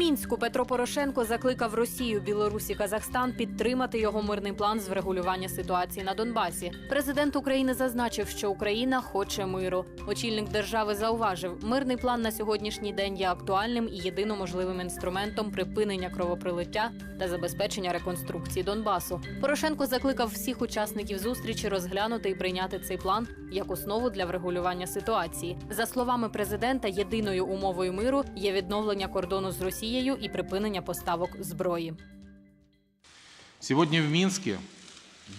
мінську Петро Порошенко закликав Росію, Білорусь і Казахстан підтримати його мирний план з врегулювання ситуації на Донбасі. Президент України зазначив, що Україна хоче миру. Очільник держави зауважив, мирний план на сьогоднішній день є актуальним і єдино можливим інструментом припинення кровопролиття та забезпечення реконструкції Донбасу. Порошенко закликав всіх учасників зустрічі розглянути і прийняти цей план як основу для врегулювання ситуації. За словами президента, єдиною умовою миру є відновлення кордону з Росією і припинення поставок зброї. Сегодня в Минске,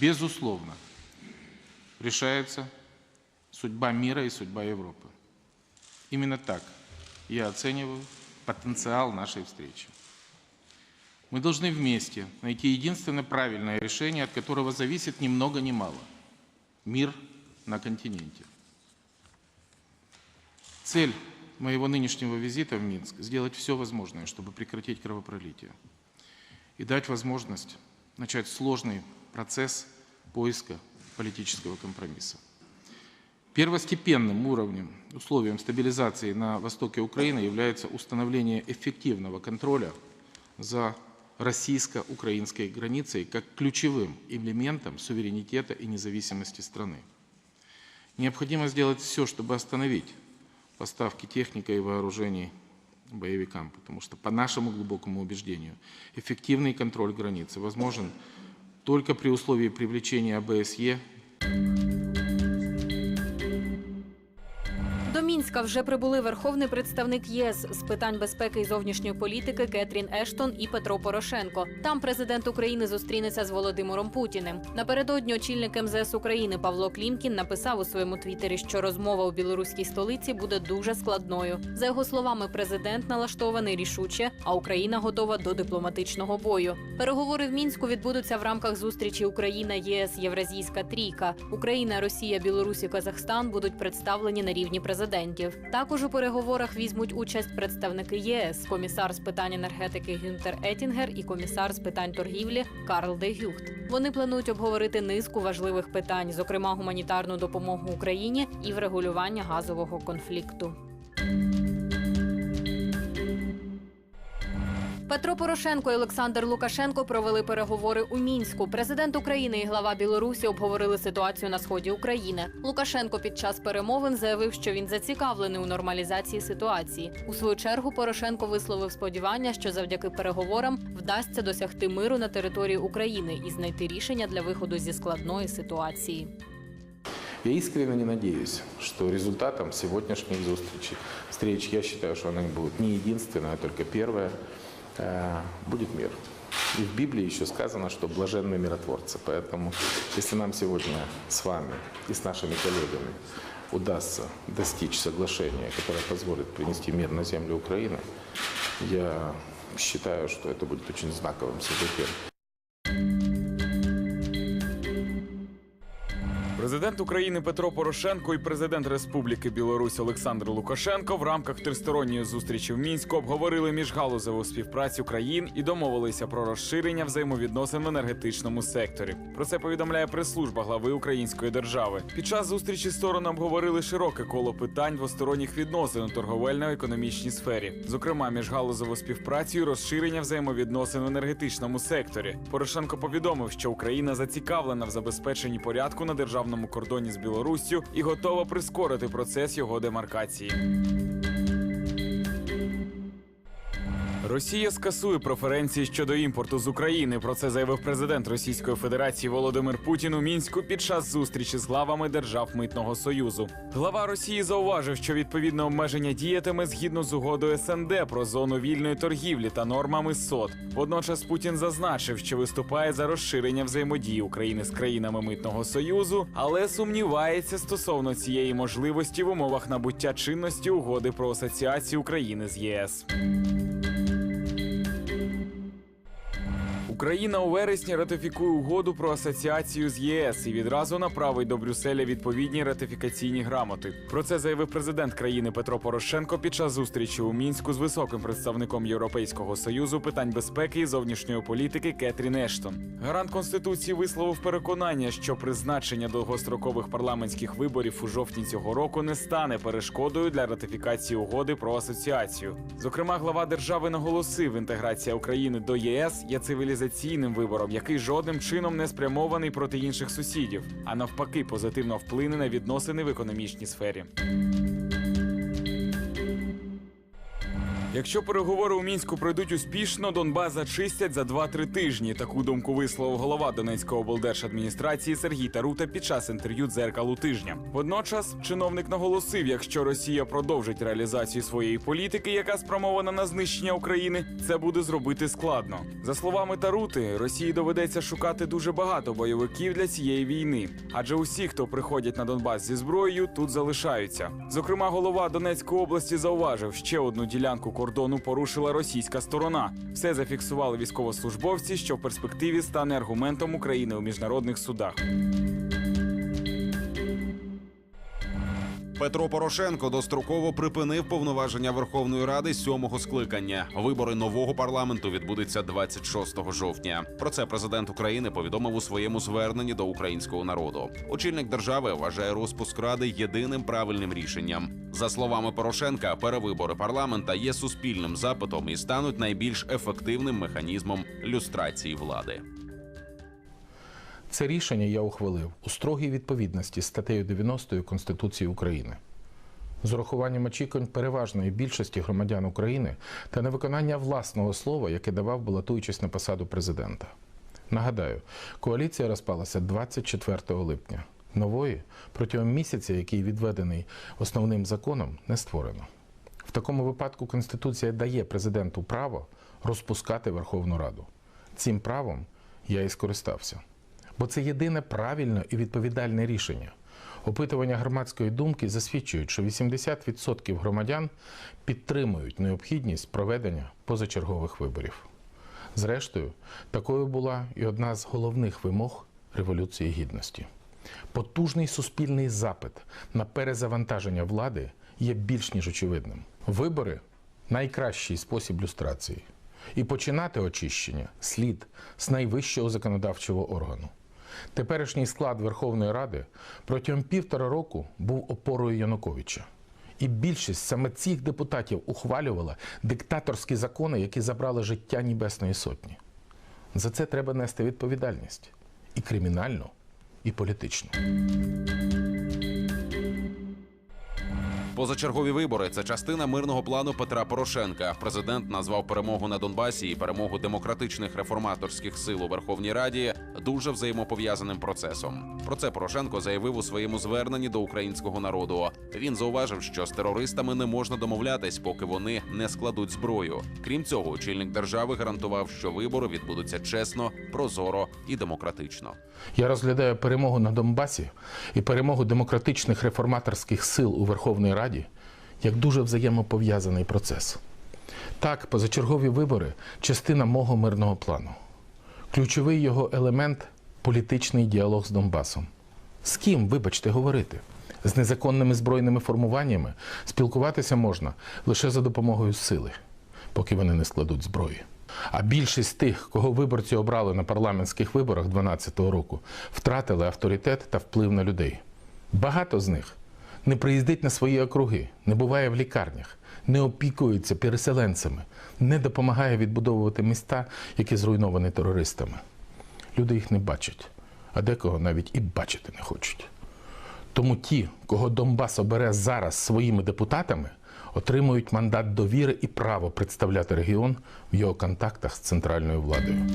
безусловно, решается судьба мира и судьба Европы. Именно так я оцениваю потенциал нашей встречи. Мы должны вместе найти единственное правильное решение, от которого зависит ни много ни мало – мир на континенте. Цель моего нынешнего визита в Минск – сделать все возможное, чтобы прекратить кровопролитие и дать возможность начать сложный процесс поиска политического компромисса. Первостепенным уровнем, условием стабилизации на востоке Украины является установление эффективного контроля за российско-украинской границей как ключевым элементом суверенитета и независимости страны. Необходимо сделать все, чтобы остановить поставки техники и вооружений боевикам, потому что, по нашему глубокому убеждению, эффективный контроль границы возможен только при условии привлечения ОБСЕ Мінська вже прибули верховний представник ЄС з питань безпеки і зовнішньої політики Кетрін Ештон і Петро Порошенко. Там президент України зустрінеться з Володимиром Путіним. Напередодні очільник МЗС України Павло Клімкін написав у своєму твіттері, що розмова у білоруській столиці буде дуже складною. За його словами, президент налаштований рішуче, а Україна готова до дипломатичного бою. Переговори в мінську відбудуться в рамках зустрічі Україна, ЄС, Євразійська трійка. Україна, Росія, Білорусь і Казахстан будуть представлені на рівні президентів. Також у переговорах візьмуть участь представники ЄС, комісар з питань енергетики Гюнтер Етінгер і комісар з питань торгівлі Карл де Гюхт. Вони планують обговорити низку важливих питань, зокрема гуманітарну допомогу Україні і врегулювання газового конфлікту. Петро Порошенко і Олександр Лукашенко провели переговори у мінську. Президент України і глава Білорусі обговорили ситуацію на сході України. Лукашенко під час перемовин заявив, що він зацікавлений у нормалізації ситуації. У свою чергу Порошенко висловив сподівання, що завдяки переговорам вдасться досягти миру на території України і знайти рішення для виходу зі складної ситуації. Я искренне не надеюсь, что результатом сегодняшних встреч, встреч, я считаю, что она будет не единственная, а только первая, будет мир. И в Библии еще сказано, что блаженны миротворцы. Поэтому, если нам сегодня с вами и с нашими коллегами удастся достичь соглашения, которое позволит принести мир на землю Украины, я считаю, что это будет очень знаковым событием. Президент України Петро Порошенко і президент Республіки Білорусь Олександр Лукашенко в рамках тристоронньої зустрічі в мінську обговорили міжгалузеву співпрацю країн і домовилися про розширення взаємовідносин в енергетичному секторі. Про це повідомляє прес-служба глави Української держави. Під час зустрічі сторони обговорили широке коло питань двосторонніх відносин у торговельно-економічній сфері, зокрема міжгалузеву співпрацю і розширення взаємовідносин в енергетичному секторі. Порошенко повідомив, що Україна зацікавлена в забезпеченні порядку на державному кордоні з Білоруссю і готова прискорити процес його демаркації. Росія скасує преференції щодо імпорту з України. Про це заявив президент Російської Федерації Володимир Путін у мінську під час зустрічі з главами держав митного союзу. Глава Росії зауважив, що відповідне обмеження діятиме згідно з угодою СНД про зону вільної торгівлі та нормами СОТ. Водночас Путін зазначив, що виступає за розширення взаємодії України з країнами митного союзу, але сумнівається стосовно цієї можливості в умовах набуття чинності угоди про асоціацію України з ЄС. Україна у вересні ратифікує угоду про асоціацію з ЄС і відразу направить до Брюсселя відповідні ратифікаційні грамоти. Про це заявив президент країни Петро Порошенко під час зустрічі у мінську з високим представником Європейського союзу питань безпеки і зовнішньої політики Кетрін Ештон. Гарант конституції висловив переконання, що призначення довгострокових парламентських виборів у жовтні цього року не стане перешкодою для ратифікації угоди про асоціацію. Зокрема, глава держави наголосив, інтеграція України до ЄС є цивілізаційним вибором, який жодним чином не спрямований проти інших сусідів, а навпаки, позитивно вплине на відносини в економічній сфері. Якщо переговори у мінську пройдуть успішно, Донбас зачистять за 2-3 тижні. Таку думку висловив голова Донецької облдержадміністрації Сергій Тарута під час інтерв'ю дзеркалу тижня. Водночас чиновник наголосив, якщо Росія продовжить реалізацію своєї політики, яка спрямована на знищення України, це буде зробити складно. За словами Тарути, Росії доведеться шукати дуже багато бойовиків для цієї війни, адже усі, хто приходять на Донбас зі зброєю, тут залишаються. Зокрема, голова Донецької області зауважив, ще одну ділянку кордону порушила російська сторона. Все зафіксували військовослужбовці, що в перспективі стане аргументом України у міжнародних судах. Петро Порошенко достроково припинив повноваження Верховної Ради сьомого скликання. Вибори нового парламенту відбудуться 26 жовтня. Про це президент України повідомив у своєму зверненні до українського народу. Очільник держави вважає розпуск ради єдиним правильним рішенням. За словами Порошенка, перевибори парламента є суспільним запитом і стануть найбільш ефективним механізмом люстрації влади. Це рішення я ухвалив у строгій відповідності з статтею 90 Конституції України. З урахуванням очікувань переважної більшості громадян України та на виконання власного слова, яке давав, балотуючись на посаду президента. Нагадаю, коаліція розпалася 24 липня. Нової протягом місяця, який відведений основним законом, не створено. В такому випадку Конституція дає президенту право розпускати Верховну Раду. Цим правом я і скористався. Бо це єдине правильне і відповідальне рішення. Опитування громадської думки засвідчують, що 80% громадян підтримують необхідність проведення позачергових виборів. Зрештою, такою була і одна з головних вимог Революції Гідності. Потужний суспільний запит на перезавантаження влади є більш ніж очевидним. Вибори найкращий спосіб люстрації. І починати очищення слід з найвищого законодавчого органу. Теперішній склад Верховної Ради протягом півтора року був опорою Януковича. І більшість саме цих депутатів ухвалювала диктаторські закони, які забрали життя Небесної Сотні. За це треба нести відповідальність і кримінальну, і політичну. Позачергові вибори це частина мирного плану Петра Порошенка. Президент назвав перемогу на Донбасі і перемогу демократичних реформаторських сил у Верховній Раді дуже взаємопов'язаним процесом. Про це Порошенко заявив у своєму зверненні до українського народу. Він зауважив, що з терористами не можна домовлятись, поки вони не складуть зброю. Крім цього, очільник держави гарантував, що вибори відбудуться чесно, прозоро і демократично. Я розглядаю перемогу на Донбасі і перемогу демократичних реформаторських сил у Верховній Раді як дуже взаємопов'язаний процес. Так, позачергові вибори частина мого мирного плану. Ключовий його елемент політичний діалог з Донбасом. З ким, вибачте, говорити? З незаконними збройними формуваннями спілкуватися можна лише за допомогою сили, поки вони не складуть зброї. А більшість тих, кого виборці обрали на парламентських виборах 2012 року, втратили авторитет та вплив на людей. Багато з них не приїздить на свої округи, не буває в лікарнях, не опікується переселенцями, не допомагає відбудовувати міста, які зруйновані терористами. Люди їх не бачать, а декого навіть і бачити не хочуть. Тому ті, кого Донбас обере зараз своїми депутатами, отримують мандат довіри і право представляти регіон в його контактах з центральною владою.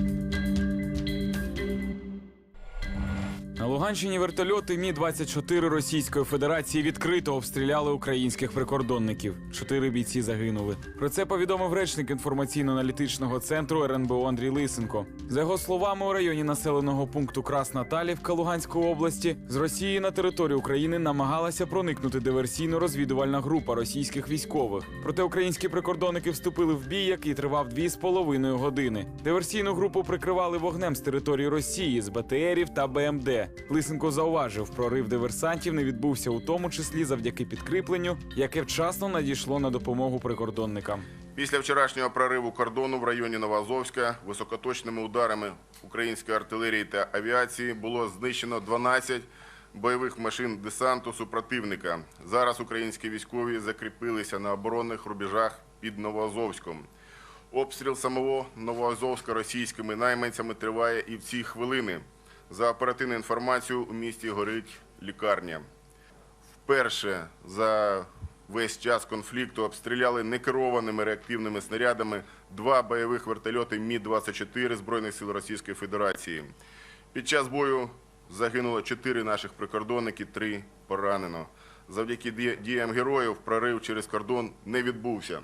Луганщині вертольоти Мі 24 Російської Федерації відкрито обстріляли українських прикордонників. Чотири бійці загинули. Про це повідомив речник інформаційно-аналітичного центру РНБО Андрій Лисенко. За його словами, у районі населеного пункту Красна Талівка Луганської області з Росії на територію України намагалася проникнути диверсійно-розвідувальна група російських військових. Проте українські прикордонники вступили в бій, який тривав дві з половиною години. Диверсійну групу прикривали вогнем з території Росії з БТРів та БМД. Лисенко зауважив, прорив диверсантів не відбувся у тому числі завдяки підкріпленню, яке вчасно надійшло на допомогу прикордонникам. Після вчорашнього прориву кордону в районі Новоазовська високоточними ударами української артилерії та авіації було знищено 12 бойових машин десанту супротивника. Зараз українські військові закріпилися на оборонних рубежах під Новоазовськом. Обстріл самого Новоазовська російськими найманцями триває і в ці хвилини. За оперативною інформацією, у місті горить лікарня. Вперше за весь час конфлікту обстріляли некерованими реактивними снарядами два бойових вертольоти Мі-24 Збройних сил Російської Федерації. Під час бою загинуло чотири наших прикордонники, три поранено. Завдяки діям героїв прорив через кордон не відбувся.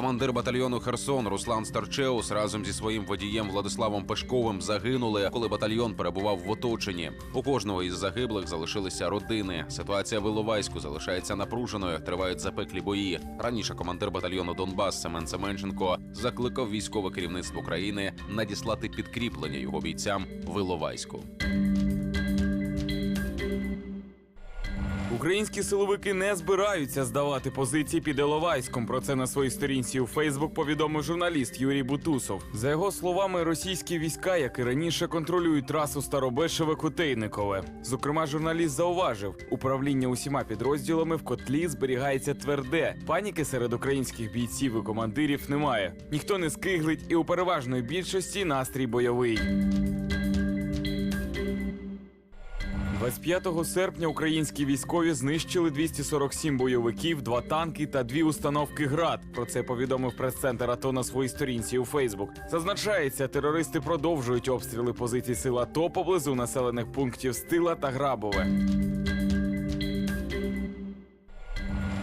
Командир батальйону Херсон Руслан Старчеус разом зі своїм водієм Владиславом Пешковим загинули, коли батальйон перебував в оточенні. У кожного із загиблих залишилися родини. Ситуація в Іловайську залишається напруженою. Тривають запеклі бої. Раніше командир батальйону Донбас Семен Семенченко закликав військове керівництво країни надіслати підкріплення його бійцям в Іловайську. Українські силовики не збираються здавати позиції під Іловайськом. Про це на своїй сторінці у Фейсбук повідомив журналіст Юрій Бутусов. За його словами, російські війська, як і раніше, контролюють трасу Старобешеве Кутейникове. Зокрема, журналіст зауважив, управління усіма підрозділами в котлі зберігається тверде. Паніки серед українських бійців і командирів немає. Ніхто не скиглить, і у переважної більшості настрій бойовий. 25 серпня українські військові знищили 247 бойовиків, два танки та дві установки ГРАД. Про це повідомив прес-центр АТО на своїй сторінці у Фейсбук. Зазначається, терористи продовжують обстріли позицій сил АТО поблизу населених пунктів Стила та Грабове.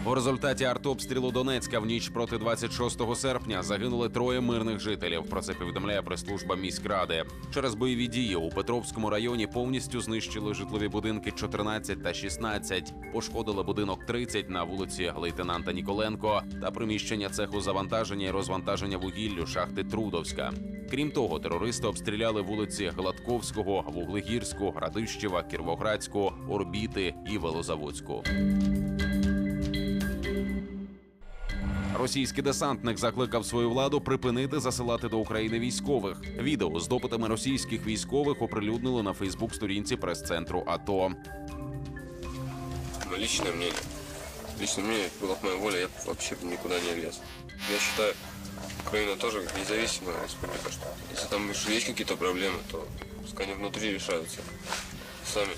У результаті артобстрілу Донецька в ніч проти 26 серпня загинули троє мирних жителів. Про це повідомляє прес-служба міськради. Через бойові дії у Петровському районі повністю знищили житлові будинки 14 та 16, пошкодили будинок 30 на вулиці лейтенанта Ніколенко та приміщення цеху завантаження і розвантаження вугіллю шахти Трудовська. Крім того, терористи обстріляли вулиці Гладковського, Вуглегірську, Радищева, Кіровоградську, Орбіти і Велозаводську. Російський десантник закликав свою владу припинити засилати до України військових. Відео з допитами російських військових оприлюднили на Фейсбук-сторінці прес-центру АТО. Но личное мнение. Лично мне было бы моя воля, я бы вообще бы никуда не лез. Я считаю, Украина тоже как независимая республика. Что если там уж есть какие-то проблемы, то пускай они внутри решаются сами.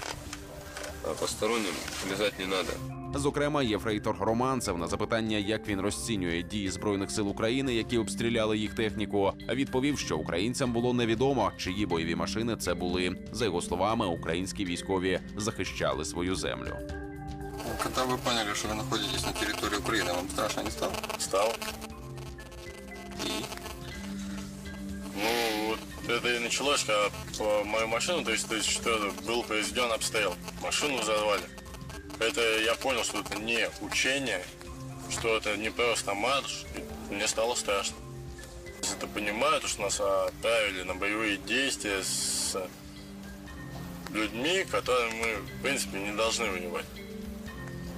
А посторонним лезать не надо. Зокрема, єфрейтор Романцев на запитання, як він розцінює дії збройних сил України, які обстріляли їх техніку, відповів, що українцям було невідомо, чиї бойові машини це були. За його словами, українські військові захищали свою землю. Когда вы поняли, что вы находитесь на территории Украины, вам страшно не стало? Стал. И? Ну, вот это и началось, когда по мою машину, то есть, то есть что был произведен обстрел. Машину взорвали. Это я понял, что это не учение, что это не просто марш. Мне стало страшно. Ты понимаешь, что нас отправили на боевые действия с людьми, которыми мы, в принципе, не должны воевать.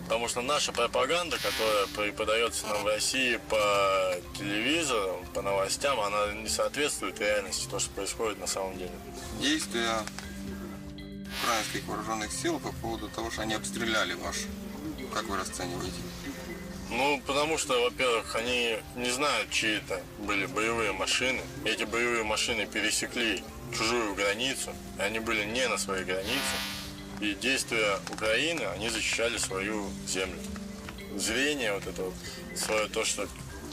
Потому что наша пропаганда, которая преподается нам в России по телевизору, по новостям, она не соответствует реальности, то, что происходит на самом деле. Действия украинских вооруженных сил по поводу того, что они обстреляли ваш. Как вы расцениваете? Ну, потому что, во-первых, они не знают, чьи это были боевые машины. Эти боевые машины пересекли чужую границу, и они были не на своей границе. И действия Украины, они защищали свою землю. Зрение вот это вот, свое то, что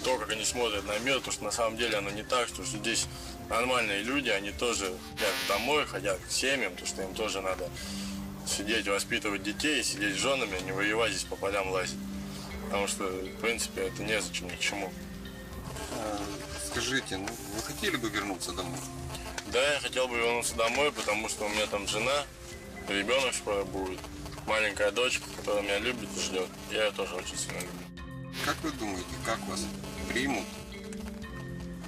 то, как они смотрят на мир, то, что на самом деле оно не так, что здесь нормальные люди, они тоже хотят домой, хотят к семьям, потому что им тоже надо сидеть, воспитывать детей, сидеть с женами, а не воевать здесь по полям лазить. Потому что, в принципе, это незачем ни к чему. Скажите, ну вы хотели бы вернуться домой? Да, я хотел бы вернуться домой, потому что у меня там жена, ребенок скоро будет, маленькая дочка, которая меня любит и ждет. Я ее тоже очень сильно люблю. Как вы думаете, как вас примут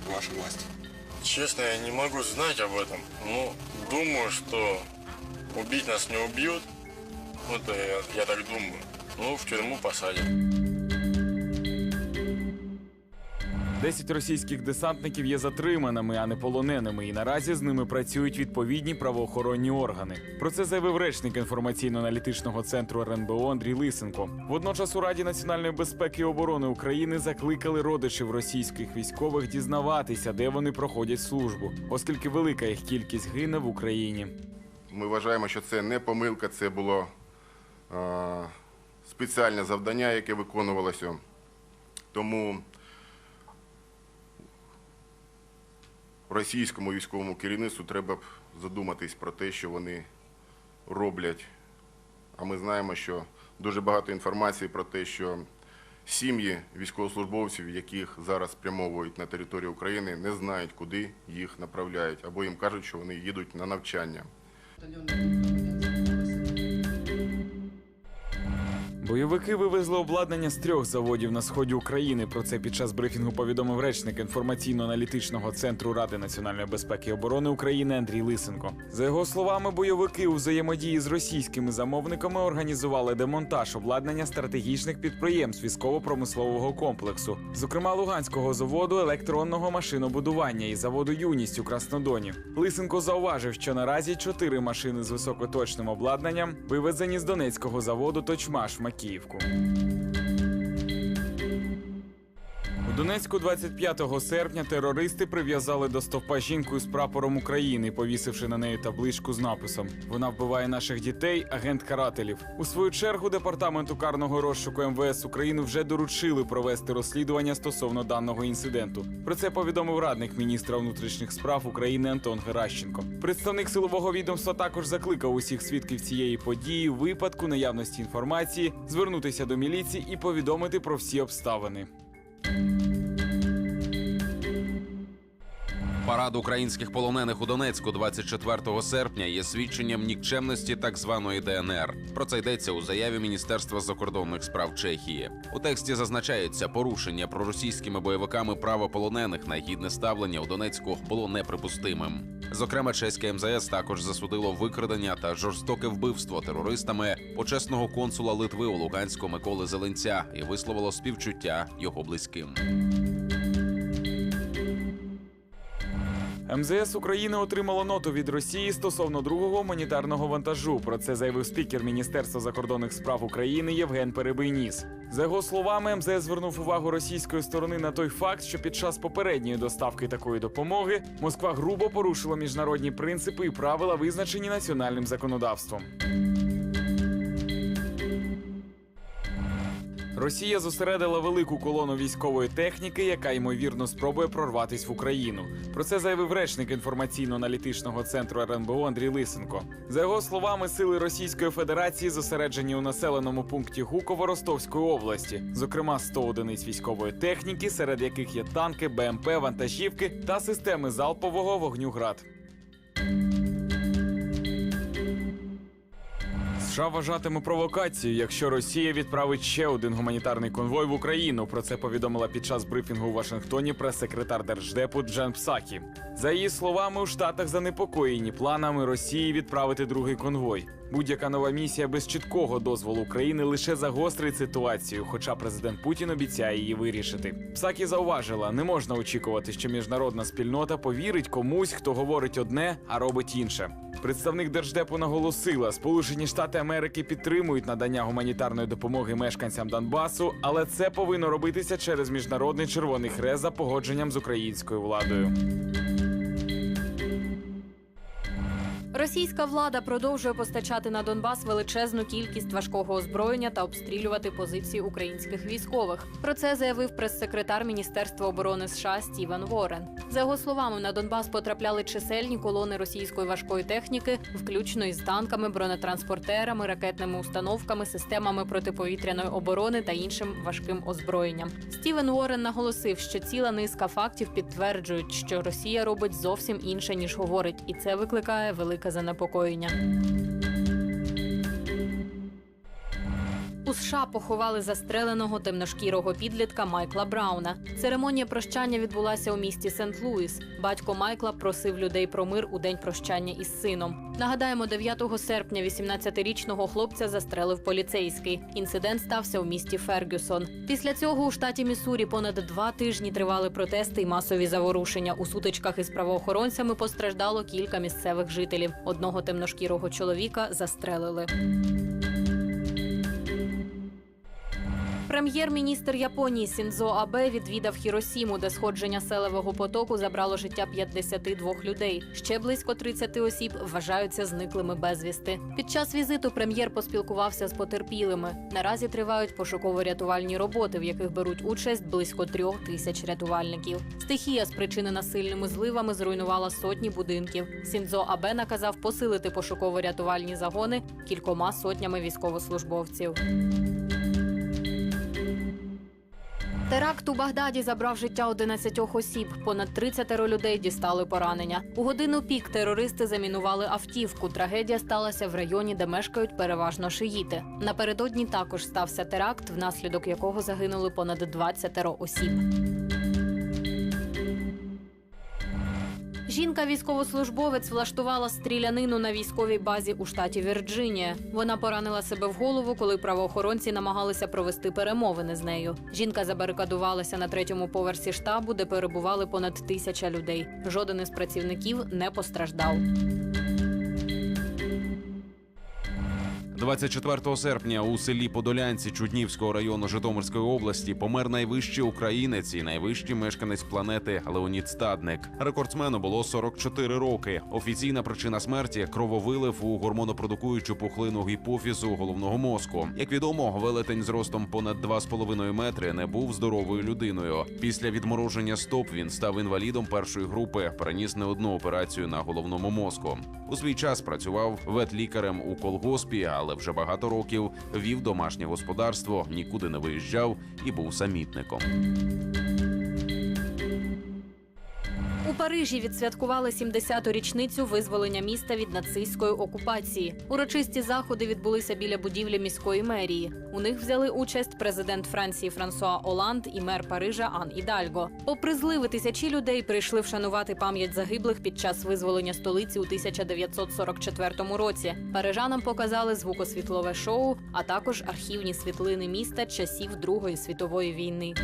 ваши власти? Честно, я не могу знать об этом. Ну, думаю, что убить нас не убьют. Вот я, я так думаю. Ну, в тюрьму посадят. Десять російських десантників є затриманими, а не полоненими, і наразі з ними працюють відповідні правоохоронні органи. Про це заявив речник інформаційно-аналітичного центру РНБО Андрій Лисенко. Водночас у Раді національної безпеки і оборони України закликали родичів російських військових дізнаватися, де вони проходять службу, оскільки велика їх кількість гине в Україні. Ми вважаємо, що це не помилка, це було е, спеціальне завдання, яке виконувалося. Тому російському військовому керівництву треба б задуматись про те, що вони роблять. А ми знаємо, що дуже багато інформації про те, що сім'ї військовослужбовців, яких зараз спрямовують на територію України, не знають, куди їх направляють, або їм кажуть, що вони їдуть на навчання. Бойовики вивезли обладнання з трьох заводів на сході України. Про це під час брифінгу повідомив речник інформаційно-аналітичного центру Ради національної безпеки і оборони України Андрій Лисенко. За його словами, бойовики у взаємодії з російськими замовниками організували демонтаж обладнання стратегічних підприємств військово-промислового комплексу, зокрема Луганського заводу електронного машинобудування і заводу Юність у Краснодоні. Лисенко зауважив, що наразі чотири машини з високоточним обладнанням вивезені з Донецького заводу Точмаш Макіївку. У Донецьку 25 серпня терористи прив'язали до стовпа жінку з прапором України, повісивши на неї табличку з написом Вона вбиває наших дітей, агент карателів. У свою чергу департаменту карного розшуку МВС України вже доручили провести розслідування стосовно даного інциденту. Про це повідомив радник міністра внутрішніх справ України Антон Геращенко. Представник силового відомства також закликав усіх свідків цієї події випадку наявності інформації звернутися до міліції і повідомити про всі обставини. Парад українських полонених у Донецьку 24 серпня є свідченням нікчемності так званої ДНР. Про це йдеться у заяві Міністерства закордонних справ Чехії. У тексті зазначається, порушення проросійськими бойовиками права полонених на гідне ставлення у Донецьку було неприпустимим. Зокрема, чеське МЗС також засудило викрадення та жорстоке вбивство терористами почесного консула Литви у Луганську Миколи Зеленця і висловило співчуття його близьким. МЗС України отримало ноту від Росії стосовно другого гуманітарного вантажу. Про це заявив спікер Міністерства закордонних справ України Євген Перебийніс. За його словами, МЗС звернув увагу російської сторони на той факт, що під час попередньої доставки такої допомоги Москва грубо порушила міжнародні принципи і правила, визначені національним законодавством. Росія зосередила велику колону військової техніки, яка ймовірно спробує прорватися в Україну. Про це заявив речник інформаційно-аналітичного центру РНБО Андрій Лисенко. За його словами, сили Російської Федерації зосереджені у населеному пункті Гуково Ростовської області, зокрема 100 одиниць військової техніки, серед яких є танки, БМП, вантажівки та системи залпового вогню ГРАД. США вважатиме провокацією, якщо Росія відправить ще один гуманітарний конвой в Україну. Про це повідомила під час брифінгу у Вашингтоні прес-секретар держдепу Джен Псакі. За її словами, у Штатах занепокоєні планами Росії відправити другий конвой. Будь-яка нова місія без чіткого дозволу України лише загострить ситуацію, хоча президент Путін обіцяє її вирішити. Псакі зауважила, не можна очікувати, що міжнародна спільнота повірить комусь, хто говорить одне, а робить інше. Представник держдепу наголосила, Сполучені Штати Америки підтримують надання гуманітарної допомоги мешканцям Донбасу, але це повинно робитися через міжнародний червоний хрест за погодженням з українською владою. Російська влада продовжує постачати на Донбас величезну кількість важкого озброєння та обстрілювати позиції українських військових. Про це заявив прес-секретар Міністерства оборони США Стівен Ворен. За його словами, на Донбас потрапляли чисельні колони російської важкої техніки, включно із танками, бронетранспортерами, ракетними установками, системами протиповітряної оборони та іншим важким озброєнням. Стівен Ворен наголосив, що ціла низка фактів підтверджують, що Росія робить зовсім інше ніж говорить, і це викликає занепокоєння. У США поховали застреленого темношкірого підлітка Майкла Брауна. Церемонія прощання відбулася у місті Сент-Луіс. Батько Майкла просив людей про мир у день прощання із сином. Нагадаємо, 9 серпня 18-річного хлопця застрелив поліцейський. Інцидент стався у місті Фергюсон. Після цього у штаті Міссурі понад два тижні тривали протести й масові заворушення. У сутичках із правоохоронцями постраждало кілька місцевих жителів. Одного темношкірого чоловіка застрелили. Прем'єр-міністр Японії Сінзо Абе відвідав Хіросіму, де сходження селевого потоку забрало життя 52 людей. Ще близько 30 осіб вважаються зниклими безвісти. Під час візиту прем'єр поспілкувався з потерпілими. Наразі тривають пошуково-рятувальні роботи, в яких беруть участь близько трьох тисяч рятувальників. Стихія, спричинена сильними зливами, зруйнувала сотні будинків. Сінзо Абе наказав посилити пошуково-рятувальні загони кількома сотнями військовослужбовців. Теракт у Багдаді забрав життя 11 осіб. Понад 30 людей дістали поранення. У годину пік терористи замінували автівку. Трагедія сталася в районі, де мешкають переважно шиїти. Напередодні також стався теракт, внаслідок якого загинули понад 20 осіб. Жінка-військовослужбовець влаштувала стрілянину на військовій базі у штаті Вірджинія. Вона поранила себе в голову, коли правоохоронці намагалися провести перемовини з нею. Жінка забарикадувалася на третьому поверсі штабу, де перебували понад тисяча людей. Жоден із працівників не постраждав. 24 серпня у селі Подолянці Чуднівського району Житомирської області помер найвищий українець і найвищий мешканець планети Леонід Стадник. Рекордсмену було 44 роки. Офіційна причина смерті крововилив у гормонопродукуючу пухлину гіпофізу головного мозку. Як відомо, велетень з ростом понад 2,5 метри не був здоровою людиною. Після відмороження стоп він став інвалідом першої групи, переніс не одну операцію на головному мозку. У свій час працював ветлікарем у колгоспі, але вже багато років вів домашнє господарство, нікуди не виїжджав і був самітником. Парижі відсвяткували 70-ту річницю визволення міста від нацистської окупації. Урочисті заходи відбулися біля будівлі міської мерії. У них взяли участь президент Франції Франсуа Оланд і мер Парижа Ан Ідальго. Попри зливи, тисячі людей прийшли вшанувати пам'ять загиблих під час визволення столиці у 1944 році. Парижанам показали звукосвітлове шоу, а також архівні світлини міста часів Другої світової війни.